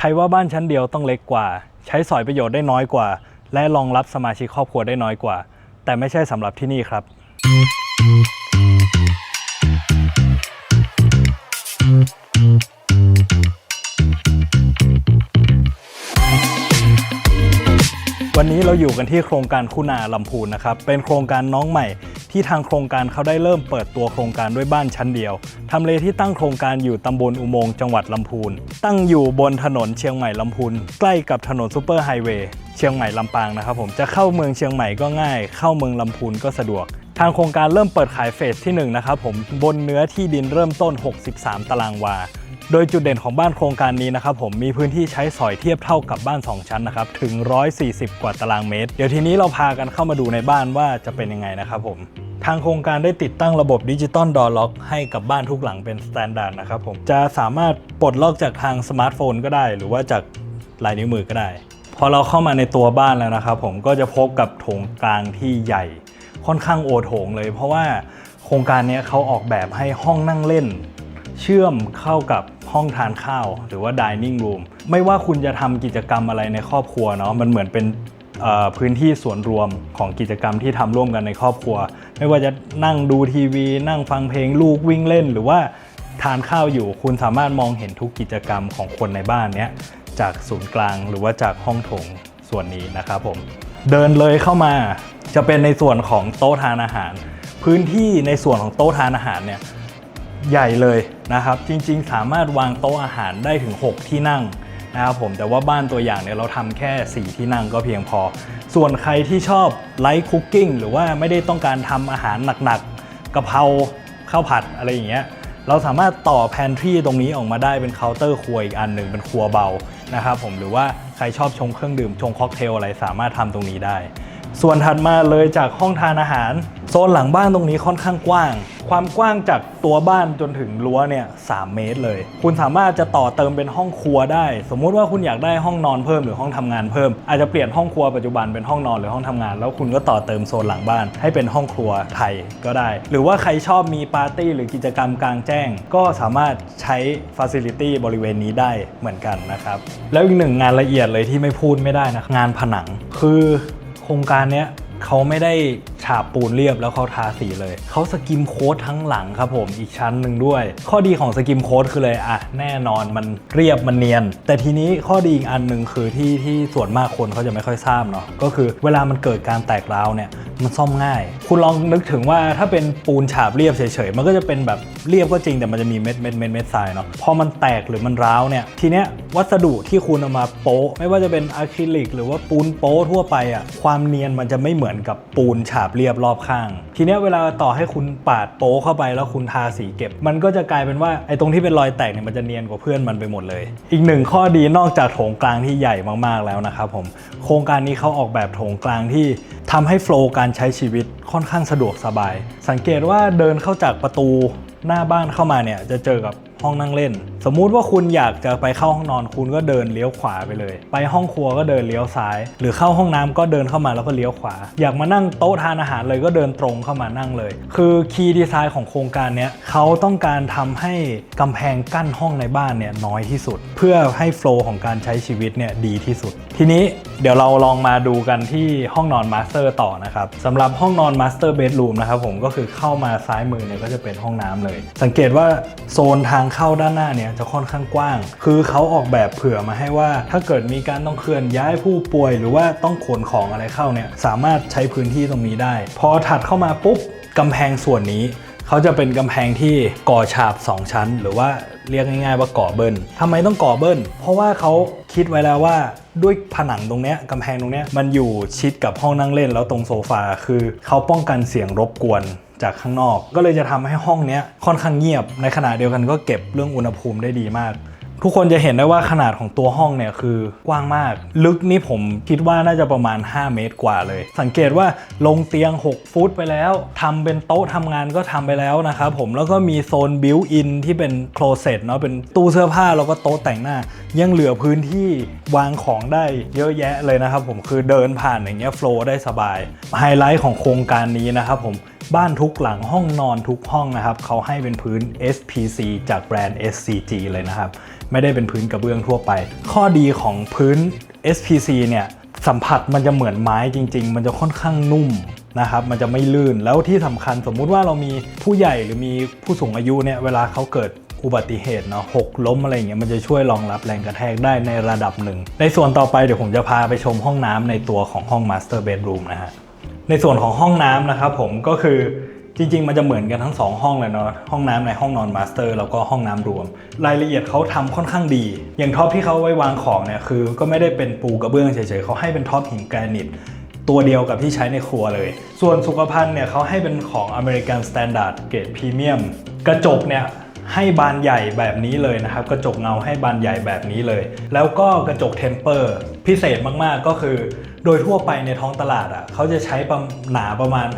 ใครว่าบ้านชั้นเดียวต้องเล็กกว่า ใช้สอยประโยชน์ได้น้อยกว่า และรองรับสมาชิกครอบครัวได้น้อยกว่า แต่ไม่ใช่สำหรับที่นี่ครับ วันนี้เราอยู่กันที่โครงการคุณาลำพูนนะครับ เป็นโครงการน้องใหม่ ที่ทางโครงการเขาได้เริ่มเปิดตัวโครงการด้วยบ้านชั้นเดียวทำเลที่ตั้งโครงการอยู่ตำบลอุโมงค์จังหวัดลำพูน ตั้งอยู่บนถนนเชียงใหม่ลำพูนใกล้กับถนนซูเปอร์ไฮเวย์เชียงใหม่ลำปางนะครับผมจะเข้าเมืองเชียงใหม่ก็ง่าย เข้าเมืองลำพูนก็สะดวกทางโครงการเริ่มเปิดขายเฟสที่1นะครับผมบนเนื้อที่ดินเริ่มต้น 63 ตารางวา โดยจุดเด่นของบ้านโครงการนี้นะครับผมมีพื้นที่ใช้สอยเทียบเท่ากับบ้าน 2 ชั้นนะครับถึง 140 กว่าตารางเมตร เดี๋ยวทีนี้เราพากันเข้ามาดูในบ้านว่าจะเป็นยังไงนะครับผมทางโครงการได้ติดตั้งระบบดิจิตอลดอร์ล็อกให้กับบ้านทุกหลังเป็นสแตนดาร์ดนะครับผมจะสามารถปลดล็อกจากทางสมาร์ทโฟนก็ได้ หรือว่าจากลายนิ้วมือก็ได้ พอเราเข้ามาในตัวบ้านแล้วนะครับผมก็จะพบกับโถงกลางที่ใหญ่ค่อนข้างโอโถงเลย เพราะว่าโครงการนี้เขาออกแบบให้ห้องนั่งเล่น เชื่อมเข้ากับ ห้องทานข้าว หรือว่า dining room ไม่ว่าคุณจะทำกิจกรรมอะไรในครอบครัวเนาะมันเหมือนเป็นพื้นที่ส่วนรวมของกิจกรรมที่ทำร่วมกันในครอบครัว ไม่ว่าจะนั่งดูทีวี นั่งฟังเพลงลูกวิ่งเล่น หรือว่าทานข้าวอยู่คุณสามารถมองเห็นทุกกิจกรรมของคนในบ้านเนี้ยจากศูนย์กลางหรือว่าจากห้องโถงส่วนนี้นะครับผม เดินเลยเข้ามาจะเป็นในส่วนของโต๊ะทานอาหาร พื้นที่ในส่วนของโต๊ะทานอาหารเนี่ย ใหญ่เลยนะครับ จริงๆ สามารถวางโต๊ะอาหารได้ถึง 6 ที่นั่งนะครับผมแต่ว่าบ้านตัวอย่างเนี่ยเราทำแค่ 4 ที่นั่งก็เพียงพอ ส่วนใครที่ชอบไลท์คุกกิ้งหรือว่าไม่ได้ต้องการทำอาหารหนักๆกะเพราข้าวผัดอะไรอย่างเงี้ยเราสามารถต่อแพนทรีตรงนี้ออกมาได้เป็นเคาน์เตอร์ครัวอีกอันหนึ่งเป็นครัวเบานะครับผมหรือว่าใครชอบชงเครื่องดื่มชงค็อกเทลอะไรสามารถทำตรงนี้ได้ ส่วนถัดมาเลยจากห้องทานอาหาร โซนหลังบ้านตรงนี้ค่อนข้างกว้าง ความกว้างจากตัวบ้านจนถึงรั้วเนี่ยสเมตรเลย คุณสามารถจะต่อเติมเป็นห้องครัวได้ สมมุติว่าคุณอยากได้ห้องนอนเพิ่มหรือห้องทำงานเพิ่ม อาจจะเปลี่ยนห้องครัวปัจจุบันเป็นห้องนอนหรือห้องทำงาน แล้วคุณก็ต่อเติมโซนหลังบ้าน ให้เป็นห้องครัวไทยก็ได้ หรือว่าใครชอบมีปาร์ตี้หรือกิจกรรมกลางแจ้ง ก็สามารถใช้ฟ a ซิลิตี้บริเวณนี้ได้เหมือนกันนะครับ แล้วอีกหนึ่งงานละเอียดเลยที่ไม่พูดไม่ได้นะงานผนัง คือ โครงการเนี้ยเขาไม่ได้ฉาบปูนเรียบแล้วเขาทาสีเลย เขาสกิมโค้ดทั้งหลังครับผมอีกชั้นหนึ่งด้วย ข้อดีของสกิมโค้ดคือเลยอะแน่นอนมันเรียบมันเนียน แต่ทีนี้ข้อดีอีกอันหนึ่งคือที่ที่ส่วนมากคนเขาจะไม่ค่อยทราบเนาะก็คือเวลามันเกิดการแตกร้าวเนี่ยมันซ่อมง่าย คุณลองนึกถึงว่าถ้าเป็นปูนฉาบเรียบเฉยๆ มันก็จะเป็นแบบเรียบก็จริงแต่มันจะมีเม็ดเม็ดเม็ดเม็ดทรายเนาะพอมันแตกหรือมันร้าวเนี่ยทีเนี้ยวัสดุที่คุณเอามาโป๊ะ ไม่ว่าจะเป็นอะคริลิก หรือว่าปูนโป๊ะทั่วไปอะความเนียนมันจะไม่เหมือนกับปูนฉาบเรียบรอบข้าง ทีเนี้ยเวลาต่อให้คุณปาดโป๊ะเข้าไปแล้วคุณทาสีเก็บ มันก็จะกลายเป็นว่าไอ้ตรงที่เป็นรอยแตกเนี่ยมันจะเนียนกว่าเพื่อนมันไปหมดเลย อีกหนึ่งข้อดีนอกจากโถงกลางที่ใหญ่มากๆแล้วนะครับผมโครงการนี้เขาออกแบบโถงกลางที่ทำให้โฟล์การใช้ชีวิตค่อนข้างสะดวกสบาย สังเกตว่าเดินเข้าจากประตูหน้าบ้านเข้ามาเนี่ยจะเจอกับ ห้องนั่งเล่น สมมุติว่าคุณอยากจะไปเข้าห้องนอน คุณก็เดินเลี้ยวขวาไปเลย ไปห้องครัวก็เดินเลี้ยวซ้าย หรือเข้าห้องน้ำก็เดินเข้ามาแล้วก็เลี้ยวขวา อยากมานั่งโต๊ะทานอาหารเลยก็เดินตรงเข้ามานั่งเลย คือคีย์ดีไซน์ของโครงการเนี้ยเขาต้องการทำให้กำแพงกั้นห้องในบ้านเนี่ยน้อยที่สุด เพื่อให้โฟล์ของการใช้ชีวิตเนี่ยดีที่สุด ทีนี้เดี๋ยวเราลองมาดูกันที่ห้องนอนมาสเตอร์ต่อนะครับสำหรับห้องนอนมาสเตอร์เบดรูมนะครับผมก็คือเข้ามาซ้ายมือเนี่ยก็จะเป็นห้องน้ำเลย สังเกตว่าโซนทางเข้าด้านหน้าเนี่ยจะค่อนข้างกว้าง คือเขาออกแบบเผื่อมาให้ว่า ถ้าเกิดมีการต้องเคลื่อนย้ายผู้ป่วย หรือว่าต้องขนของอะไรเข้าเนี่ยสามารถใช้พื้นที่ตรงนี้ได้ พอถัดเข้ามาปุ๊บกำแพงส่วนนี้เขาจะเป็นกำแพงที่ก่อฉาบ 2 ชั้น หรือว่า เรียกง่ายๆว่าก่อเบิ้ลทำไมต้องก่อเบิ้ลเพราะว่าเขาคิดไว้แล้วว่าด้วยผนังตรงเนี้ยกำแพงตรงเนี้ยมันอยู่ชิดกับห้องนั่งเล่นแล้วตรงโซฟาคือเขาป้องกันเสียงรบกวนจากข้างนอก ก็เลยจะทำให้ห้องเนี้ยค่อนข้างเงียบในขณะเดียวกันก็เก็บเรื่องอุณหภูมิได้ดีมาก ทุกคนจะเห็นได้ว่าขนาดของตัวห้องเนี่ยคือกว้างมาก ลึกนี่ผมคิดว่าน่าจะประมาณ 5 เมตรกว่าเลย สังเกตว่าลงเตียง 6 ฟุตไปแล้วทำเป็นโต๊ะทำงานก็ทำไปแล้วนะครับผมแล้วก็มีโซนบิวอินที่เป็นโคลเซ็ตเนาะเป็นตู้เสื้อผ้าแล้วก็โต๊ะแต่งหน้า ยังเหลือพื้นที่วางของได้เยอะแยะเลยนะครับผมคือเดินผ่านอย่างเงี้ยโฟล์ได้สบายไฮไลท์ของโครงการนี้นะครับผมบ้านทุกหลังห้องนอนทุกห้องนะครับเขาให้เป็นพื้น SPC จากแบรนด์ SCG เลยนะครับ ไม่ได้เป็นพื้นกระเบื้องทั่วไป ข้อดีของพื้น SPC เนี่ยสัมผัสมันจะเหมือนไม้จริง ๆ มันจะค่อนข้างนุ่มนะครับ มันจะไม่ลื่น แล้วที่สำคัญสมมุติว่าเรามีผู้ใหญ่หรือมีผู้สูงอายุเนี่ยเวลาเขาเกิดอุบัติเหตุเนาะหกล้มอะไรอย่างเงี้ยมันจะช่วยรองรับแรงกระแทกได้ในระดับหนึ่ง ในส่วนต่อไปเดี๋ยวผมจะพาไปชมห้องน้ำในตัวของห้อง Master Bedroom นะฮะ ในส่วนของห้องน้ำนะครับผมก็คือ จริง ๆ มันจะเหมือนกันทั้ง 2 ห้องเลยเนาะห้องน้ำในห้องนอนมาสเตอร์แล้วก็ห้องน้ำรวม รายละเอียดเขาทำค่อนข้างดี อย่างท็อปที่เขาไว้วางของเนี่ยคือ ก็ไม่ได้เป็นปูกระเบื้องเฉยๆเขาให้เป็นท็อปหินแกรนิตตัวเดียวกับที่ใช้ในครัวเลย ส่วนสุขภัณฑ์เนี่ยเขาให้เป็นของ American Standard เกรดพรีเมียมกระจกเนี่ยให้บานใหญ่แบบนี้เลยนะครับ กระจกเงาให้บานใหญ่แบบนี้เลย แล้วก็กระจกเทมเปอร์พิเศษมากๆก็คือ โดยทั่วไปในท้องตลาดอะเขาจะใช้ประหนาประมาณ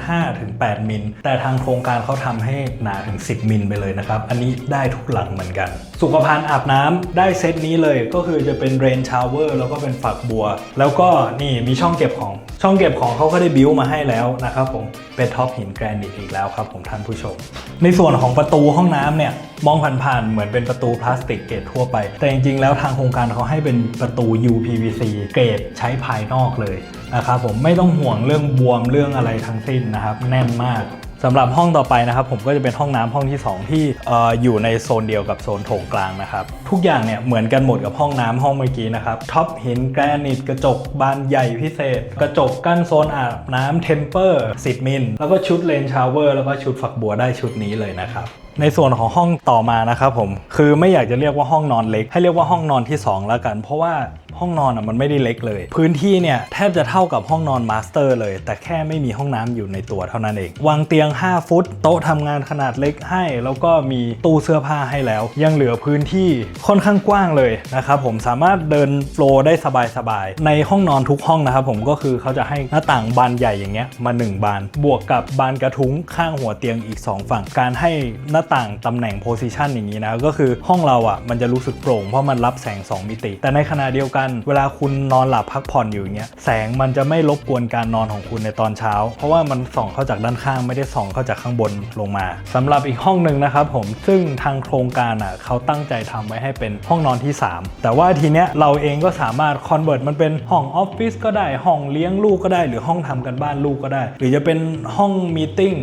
5-8 มิล แต่ทางโครงการเขาทำให้หนาถึง 10 มิลไปเลยนะครับ อันนี้ได้ทุกหลังเหมือนกัน สุขภัณฑ์อาบน้ำได้เซตนี้เลยก็คือจะเป็นเรนชาวเวอร์แล้วก็เป็นฝักบัว แล้วก็นี่มีช่องเก็บของ ช่องเก็บของเขาก็ได้บิวมาให้แล้วนะครับผมเป็นท็อปหินแกรนิตอีกแล้วครับผมท่านผู้ชม ในส่วนของประตูห้องน้ำเนี่ยมองผ่านๆเหมือนเป็นประตูพลาสติกเกรดทั่วไป แต่จริงๆแล้วทางโครงการเขาให้เป็นประตู UPVC เกรดใช้ภายนอกเลยนะครับผมไม่ต้องห่วงเรื่องบวมเรื่องอะไรทั้งสิ้นนะครับแน่นมาก สำหรับห้องต่อไปนะครับผมก็จะเป็นห้องน้ำห้องที่ 2 ที่ออยู่ในโซนเดียวกับโซนโถงกลางนะครับทุกอย่างเนี่ยเหมือนกันหมดกับห้องน้ำห้องเมื่อกี้นะครับท็อปหินแกรนิตกระจกบานใหญ่พิเศษ กระจกกั้นโซนอาบน้ำเทมเปอร์10มิลแล้วก็ชุดเลนชาวเวอร์แล้วก็ชุดฝักบัวได้ชุดนี้เลยนะครับในส่วนของห้องต่อมานะครับผมคือไม่อยากจะเรียกว่าห้องนอนเล็ก ให้เรียกว่าห้องนอนที่ 2 แล้วกัน เพราะว่า ห้องนอนอะมันไม่ได้เล็กเลย พื้นที่เนี่ยแทบจะเท่ากับห้องนอนมาสเตอร์เลย แต่แค่ไม่มีห้องน้ำอยู่ในตัวเท่านั้นเอง วางเตียง 5 ฟุต โต๊ะทำงานขนาดเล็กให้ แล้วก็มีตู้เสื้อผ้าให้แล้ว ยังเหลือพื้นที่ค่อนข้างกว้างเลยนะครับผมสามารถเดินโฟล์ได้สบายๆในห้องนอนทุกห้องนะครับผมก็คือเขาจะให้หน้าต่างบานใหญ่อย่างเงี้ยมา 1 บาน บวกกับบานกระทุ้งข้างหัวเตียงอีก 2 ฝั่งการให้หน้าต่างตำแหน่งโพซิชันอย่างนี้นะก็คือห้องเราอะมันจะรู้สึกโปร่งเพราะมันรับแสง 2 มิติ แต่ในขณะเดียวกันเวลาคุณนอนหลับพักผ่อนอยู่อย่างเงี้ยแสงมันจะไม่รบกวนการนอนของคุณในตอนเช้า เพราะว่ามันส่องเข้าจากด้านข้างไม่ได้ส่องเข้าจากข้างบนลงมาสำหรับอีกห้องหนึ่งนะครับผมซึ่งทางโครงการอะเขาตั้งใจทำไว้ให้เป็นห้องนอนที่ 3 แต่ว่าทีเนี้ยเราเองก็สามารถคอนเวิร์ตมันเป็นห้องออฟฟิศก็ได้ห้องเลี้ยงลูกก็ได้หรือห้องทำกันบ้านลูกก็ได้ หรือจะเป็นห้องมีติ้ง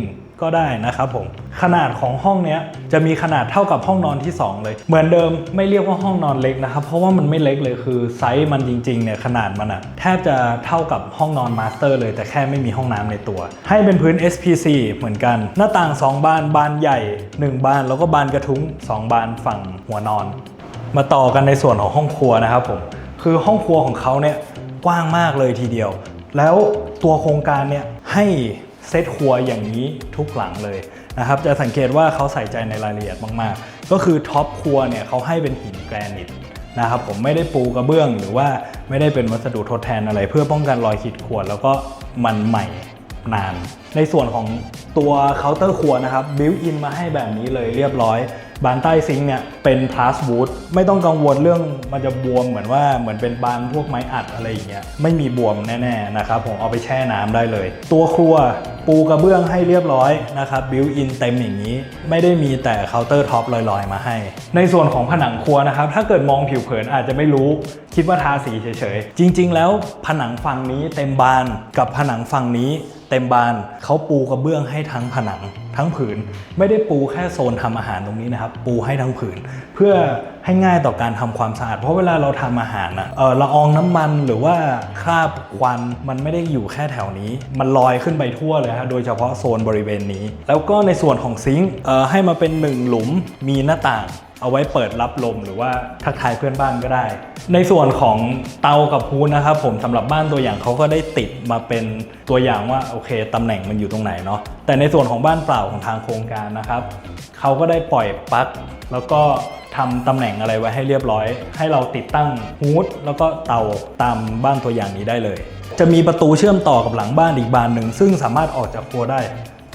ก็ได้นะครับผมขนาดของห้องเนี้ยจะมีขนาดเท่ากับห้องนอนที่ 2 เลย เหมือนเดิมไม่เรียกว่าห้องนอนเล็กนะครับ เพราะว่ามันไม่เล็กเลยคือไซส์มันจริงๆเนี่ยขนาดมันอะแทบจะเท่ากับห้องนอนมาสเตอร์เลย แต่แค่ไม่มีห้องน้ำในตัว ให้เป็นพื้น SPC เหมือนกัน หน้าต่าง 2 บานบานใหญ่ 1 บาน แล้วก็บานกระทุ้ง 2 บานฝั่งหัวนอน มาต่อกันในส่วนของห้องครัวนะครับผมคือห้องครัวของเขาเนี่ยกว้างมากเลยทีเดียว แล้วตัวโครงการเนี่ยให้ เซตครัวอย่างนี้ทุกหลังเลยนะครับจะสังเกตว่าเขาใส่ใจในรายละเอียดมากๆ ก็คือท็อปครัวเนี่ยเขาให้เป็นหินแกรนิตนะครับผมไม่ได้ปูกระเบื้องหรือว่าไม่ได้เป็นวัสดุทดแทนอะไร เพื่อป้องกันรอยขีดข่วนแล้วก็มันใหม่นาน ในส่วนของตัวเคาน์เตอร์ครัวนะครับบิวอินมาให้แบบนี้เลยเรียบร้อย บานใต้ซิงเนี่ยเป็นพลาสวูดไม่ต้องกังวลเรื่องมันจะบวมเหมือนว่าเหมือนเป็นบานพวกไม้อัดอะไรอย่างเงี้ยไม่มีบวมแน่ๆนะครับผมเอาไปแช่น้ำได้เลย ตัวครัวปูกระเบื้องให้เรียบร้อยนะครับบิวอินเต็มอย่างนี้ ไม่ได้มีแต่เคาน์เตอร์ท็อปลอยๆ มาให้ ในส่วนของผนังครัวนะครับ ถ้าเกิดมองผิวเผินอาจจะไม่รู้คิดว่าทาสีเฉยๆ จริง ๆ แล้วผนังฝั่งนี้เต็มบานกับผนังฝั่งนี้ เต็มบานเขาปูกระเบื้องให้ทั้งผนังทั้งผืน ไม่ได้ปูแค่โซนทำอาหารตรงนี้นะครับ ปูให้ทั้งผืน เพื่อให้ง่ายต่อการทำความสะอาด เพราะเวลาเราทำอาหารอะเออละอองน้ำมันหรือว่าคราบควันมันไม่ได้อยู่แค่แถวนี้ มันลอยขึ้นไปทั่วเลยฮะโดยเฉพาะโซนบริเวณนี้ แล้วก็ในส่วนของซิงค์เออให้มาเป็นหนึ่งหลุมมีหน้าต่าง เอาไว้เปิดรับลมหรือว่าทักทายเพื่อนบ้านก็ได้ ในส่วนของเตากับฮูดนะครับผมสำหรับบ้านตัวอย่างเขาก็ได้ติดมาเป็นตัวอย่างว่าโอเคตำแหน่งมันอยู่ตรงไหนเนาะแต่ในส่วนของบ้านเปล่าของทางโครงการนะครับเขาก็ได้ปล่อยปลั๊กแล้วก็ทำตำแหน่งอะไรไว้ให้เรียบร้อย ให้เราติดตั้งฮูดแล้วก็เตาตามบ้านตัวอย่างนี้ได้เลย จะมีประตูเชื่อมต่อกับหลังบ้านอีกบานหนึ่งซึ่งสามารถออกจากครัวได้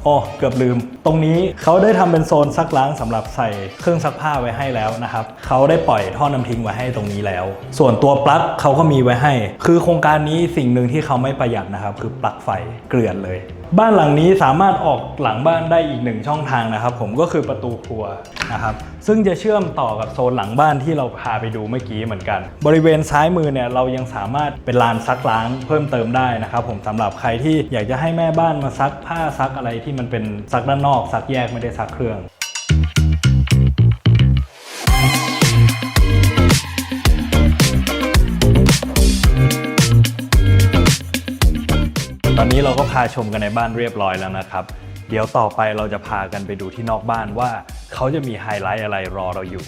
อ๋อเกือบลืม ตรงนี้เขาได้ทำเป็นโซนซักล้างสำหรับใส่เครื่องซักผ้าไว้ให้แล้วนะครับเขาได้ปล่อยท่อน้ำทิ้งไว้ให้ตรงนี้แล้ว ส่วนตัวปลั๊กเขาก็มีไว้ให้ คือโครงการนี้สิ่งหนึ่งที่เขาไม่ประหยัดนะครับ คือปลั๊กไฟเกลือนเลย บ้านหลังนี้สามารถออกหลังบ้านได้อีกหนึ่งช่องทางนะครับ ผมก็คือประตูครัวนะครับซึ่งจะเชื่อมต่อกับโซนหลังบ้านที่เราพาไปดูเมื่อกี้เหมือนกัน บริเวณซ้ายมือเนี่ยเรายังสามารถเป็นลานซักล้างเพิ่มเติมได้นะครับผมสำหรับใครที่อยากจะให้แม่บ้านมาซักผ้าซักอะไรที่มันเป็นซักด้านนอกซักแยกไม่ได้ซักเครื่อง ตอนนี้เราก็พาชมกันในบ้านเรียบร้อยแล้วนะครับ เดี๋ยวต่อไปเราจะพากันไปดูที่นอกบ้านว่า เขาจะมีไฮไลท์อะไรรอเราอยู่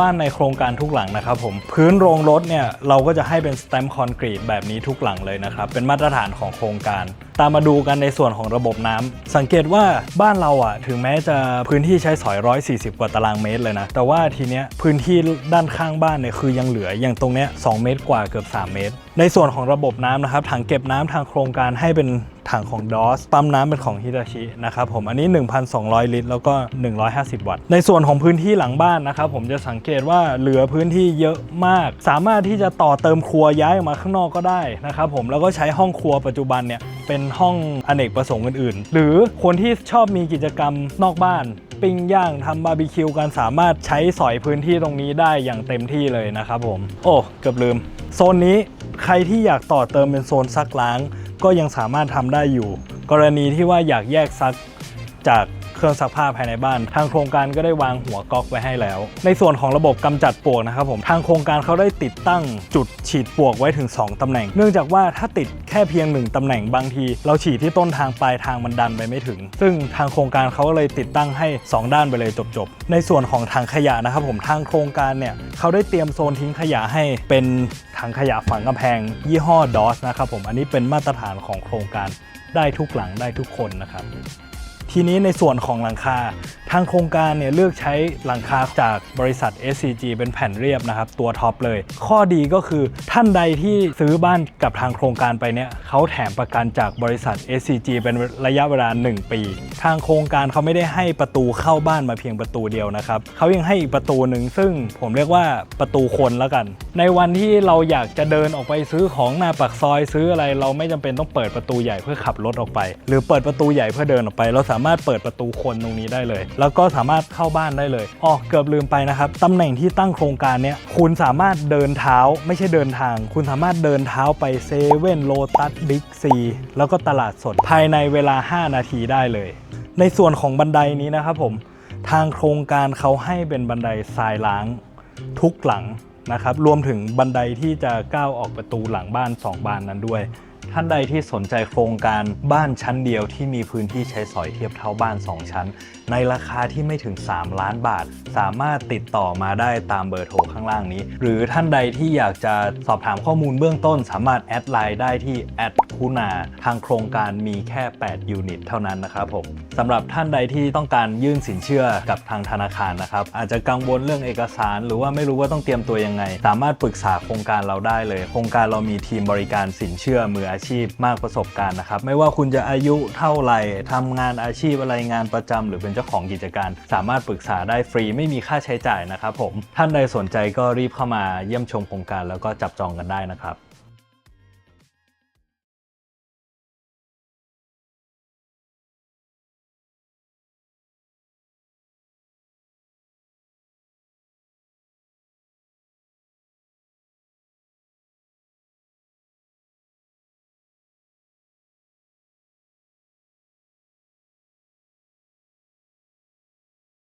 บ้านในโครงการทุกหลังนะครับผมพื้นโรงรถเนี่ยเราก็จะให้เป็นสแตมป์คอนกรีตแบบนี้ทุกหลังเลยนะครับเป็นมาตรฐานของโครงการ ตามมาดูกันในส่วนของระบบน้ำสังเกตว่าบ้านเราอะ ถึงแม้จะพื้นที่ใช้สอย 140 กว่าตารางเมตรเลยนะ แต่ว่าทีเนี้ยพื้นที่ด้านข้างบ้านเนี่ยคือยังเหลืออย่างตรงเนี้ย2เมตรกว่าเกือบ 3 เมตร ในส่วนของระบบน้ำนะครับถังเก็บน้ำทางโครงการให้เป็นถังของดอสปั๊มน้ำเป็นของฮิตาชินะครับผมอันนี้ 1,200 ลิตร แล้วก็ 150 วัตต์ ในส่วนของพื้นที่หลังบ้านนะครับผมจะสังเกตว่าเหลือพื้นที่เยอะมาก สามารถที่จะต่อเติมครัวย้ายออกมาข้างนอกก็ได้นะครับผมแล้วก็ใช้ห้องครัวปัจจุบันเนี่ยเป็นห้องอเนกประสงค์อื่นๆ หรือคนที่ชอบมีกิจกรรมนอกบ้าน ปิ้งย่างทำบาร์บีคิวกันสามารถใช้สอยพื้นที่ตรงนี้ได้อย่างเต็มที่เลยนะครับผม โอ้เกือบลืม โซนนี้ใครที่อยากต่อเติมเป็นโซนซักล้าง ก็ยังสามารถทำได้อยู่ กรณีที่ว่าอยากแยกซักจาก เครื่องซักผ้าภายในบ้าน ทางโครงการก็ได้วางหัวก๊อกไว้ให้แล้ว ในส่วนของระบบกำจัดปลวกนะครับผมทางโครงการเขาได้ติดตั้งจุดฉีดปลวกไว้ถึง 2ตำแหน่ง เนื่องจากว่าถ้าติดแค่เพียง 1ตำแหน่งบางที เราฉีดที่ต้นทางปลายทางมันดันไปไม่ถึง ซึ่งทางโครงการเขาก็เลยติดตั้งให้ 2 ด้านไปเลยจบๆในส่วนของถังขยะนะครับผมทางโครงการเนี่ยเขาได้เตรียมโซนทิ้งขยะให้เป็นถังขยะฝังกำแพง ยี่ห้อดอสนะครับผมอันนี้เป็นมาตรฐานของโครงการได้ทุกหลังได้ทุกคนนะครับ ทีนี้ในส่วนของหลังคา ทางโครงการเนี่ยเลือกใช้หลังคาจากบริษัท SCG เป็นแผ่นเรียบนะครับ ตัวท็อปเลย ข้อดีก็คือท่านใดที่ซื้อบ้านกับทางโครงการไปเนี่ยเขาแถมประกันจากบริษัท SCG เป็นระยะเวลา 1 ปี ทางโครงการเขาไม่ได้ให้ประตูเข้าบ้านมาเพียงประตูเดียวนะครับเขายังให้อีกประตูหนึ่งซึ่งผมเรียกว่าประตูคนแล้วกัน ในวันที่เราอยากจะเดินออกไปซื้อของหน้าปากซอยซื้ออะไร เราไม่จำเป็นต้องเปิดประตูใหญ่เพื่อขับรถออกไป หรือเปิดประตูใหญ่เพื่อเดินออกไปเราสาามารถเปิดประตูคนตรงนี้ได้เลย แล้วก็สามารถเข้าบ้านได้เลยอ๋อเกือบลืมไปนะครับตำแหน่งที่ตั้งโครงการเนี้ยคุณสามารถเดินเท้าไม่ใช่เดินทาง คุณสามารถเดินเท้าไปเซเว่นโลตัสบิ๊กซีแล้วก็ตลาดสดภายในเวลา 5 นาทีได้เลย ในส่วนของบันไดนี้นะครับผมทางโครงการเขาให้เป็นบันไดทรายล้างทุกหลังนะครับรวมถึงบันไดที่จะก้าวออกประตูหลังบ้าน 2 บานนั้นด้วย ท่านใดที่สนใจโครงการบ้านชั้นเดียวที่มีพื้นที่ใช้สอยเทียบเท่าบ้าน 2 ชั้น ในราคาที่ไม่ถึง 3 ล้านบาท สามารถติดต่อมาได้ตามเบอร์โทรข้างล่างนี้ หรือท่านใดที่อยากจะสอบถามข้อมูลเบื้องต้น สามารถแอดไลน์ได้ที่แอดคุณาทางโครงการมีแค่ 8 ยูนิต เท่านั้นนะครับผม สำหรับท่านใดที่ต้องการยื่นสินเชื่อกับทางธนาคารนะครับ อาจจะกังวลเรื่องเอกสาร หรือว่าไม่รู้ว่าต้องเตรียมตัวยังไง สามารถปรึกษาโครงการเราได้เลย โครงการเรามีทีมบริการสินเชื่อมืออาชีพมากประสบการณ์นะครับ ไม่ว่าคุณจะอายุเท่าไหร่ทำงานอาชีพอะไรงานประจำหรือเป็นเจ้าของกิจการ สามารถปรึกษาได้ฟรีไม่มีค่าใช้จ่ายนะครับผมท่านใดสนใจก็รีบเข้ามาเยี่ยมชมโครงการแล้วก็จับจองกันได้นะครับ